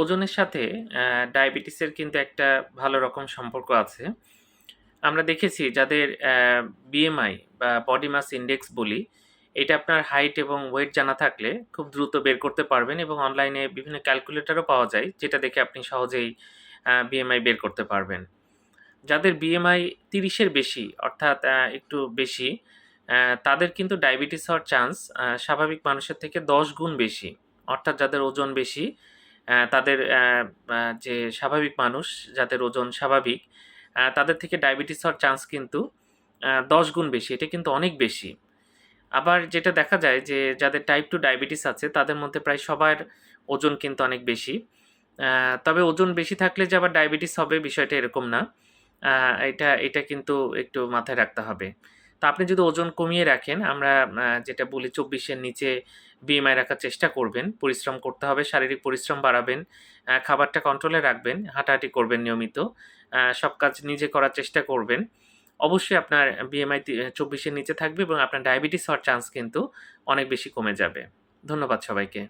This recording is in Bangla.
ওজনের সাথে ডায়াবেটিসের কিন্তু একটা ভালো রকম সম্পর্ক আছে। আমরা দেখেছি যাদের বিএমআই বা বডি মাস ইন্ডেক্স বলি, এটা আপনার হাইট এবং ওয়েট জানা থাকলে খুব দ্রুত বের করতে পারবেন এবং অনলাইনে বিভিন্ন ক্যালকুলেটরও পাওয়া যায়, যেটা দেখে আপনি সহজেই বিএমআই বের করতে পারবেন। যাদের বিএমআই তিরিশের বেশি, অর্থাৎ একটু বেশি তাদের কিন্তু ডায়াবেটিস হওয়ার চান্স স্বাভাবিক মানুষের থেকে দশ গুণ বেশি, অর্থাৎ যাদের ওজন বেশি তাদের যে স্বাভাবিক মানুষ, যাদের ওজন স্বাভাবিক তাদের থেকে ডায়াবেটিস হওয়ার চান্স কিন্তু দশ গুণ বেশি, এটা কিন্তু অনেক বেশি। আবার যেটা দেখা যায় যে, যাদের টাইপ টু ডায়াবেটিস আছে, তাদের মধ্যে প্রায় সবার ওজন কিন্তু অনেক বেশি। তবে ওজন বেশি থাকলে যে আবার ডায়াবেটিস হবে, বিষয়টা এরকম না। এটা এটা কিন্তু একটু মাথায় রাখতে হবে। তা আপনি যদি ওজন কমিয়ে রাখেন, আমরা যেটা বলি চব্বিশের নিচে বিএমআই রাখার চেষ্টা করবেন, পরিশ্রম করতে হবে, শারীরিক পরিশ্রম বাড়াবেন খাবারটা কন্ট্রোলে রাখবেন, হাঁটাহাঁটি করবেন নিয়মিত সব কাজ নিজে করার চেষ্টা করবেন। অবশ্যই আপনার বিএমআই চব্বিশের নিচে থাকবে এবং আপনার ডায়াবেটিস হওয়ার চান্স কিন্তু অনেক বেশি কমে যাবে। ধন্যবাদ সবাইকে।